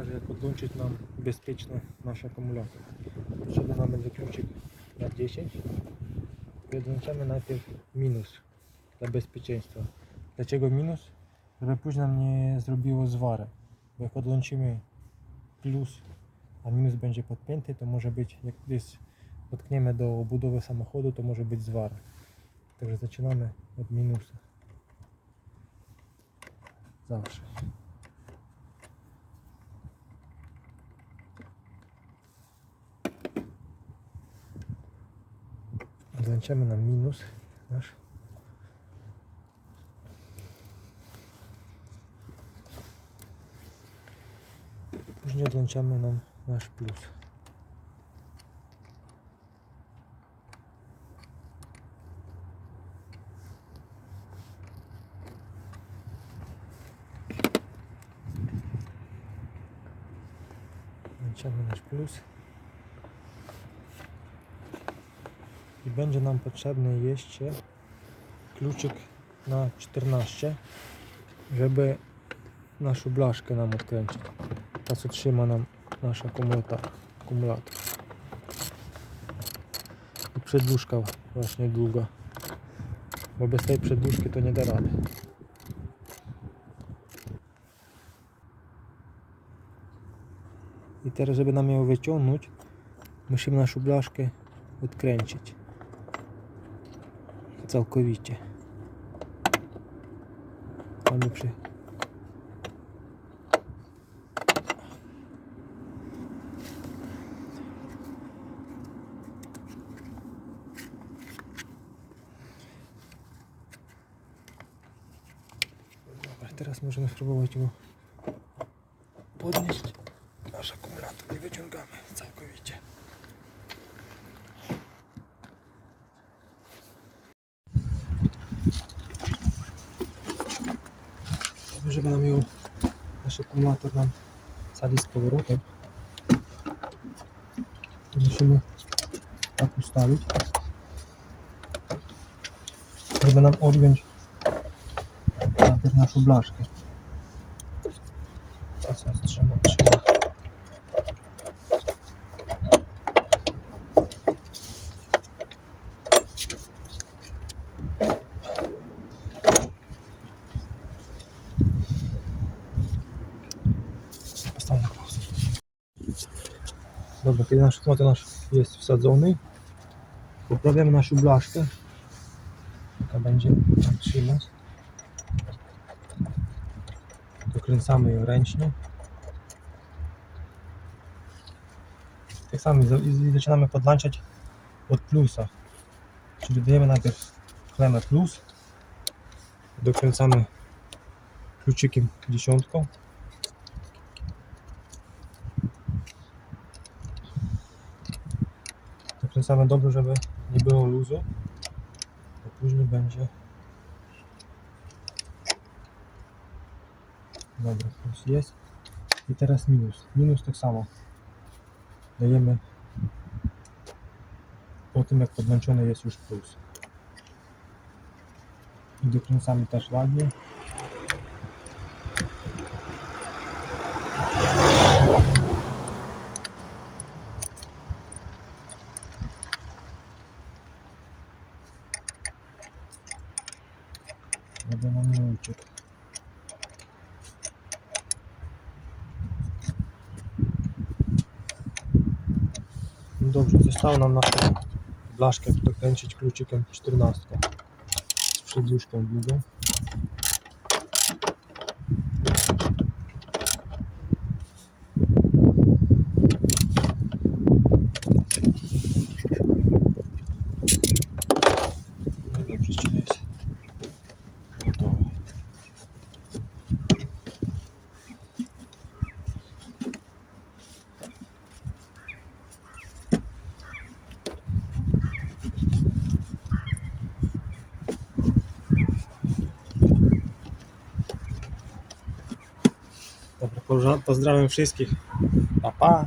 pokażę jak podłączyć nam bezpieczny nasz akumulator. Potrzebny nam będzie kluczyk na 10. Podłączamy najpierw minus dla bezpieczeństwa. Dlaczego minus? Żeby później nam nie zrobiło zwary. Bo jak odłączymy plus, a minus będzie podpięty, to może być, jak jest dotkniemy do budowy samochodu, to może być zwara. Także zaczynamy od minusa. Zawsze. Odłączamy na minus nasz. Później odłączamy nam nasz plus. Włączamy nasz plus. I będzie nam potrzebny jeszcze kluczyk na 14, żeby naszą blaszkę nam odkręcić. Ta co trzyma nam nasz akumulator. akumulator. I przedłużka właśnie długa. Bo bez tej przedłużki to nie da rady. I teraz, żeby nam ją wyciągnąć, musimy naszą blaszkę odkręcić. Całkowicie. Albo przy... Teraz możemy spróbować go podnieść nasz akumulator i wyciągamy całkowicie. Żeby nam ją nasz akumulator nam sali z powrotem. Musimy tak ustawić, żeby nam odjąć naszą blaszkę. Dobra, kiedy nasz akumulator nasz jest wsadzony, poprawiamy naszą blaszkę. Taka będzie trzymać. Dokręcamy ją ręcznie. Tak samo i zaczynamy podłączać od plusa. Czyli dajemy najpierw klemę plus. Dokręcamy kluczykiem dziesiątką. Dokręcamy dobrze, żeby nie było luzu. Bo później będzie Dobra, plus jest. I teraz minus. Minus tak samo. Dajemy po tym jak podłączony jest już plus. I dokręcamy też ładnie. Żeby nam nie uciekł. No dobrze, zostało nam naszą blaszkę dokręcić kluczykiem 14 z przedłużką długą. Pozdrawiam wszystkich. Pa, pa.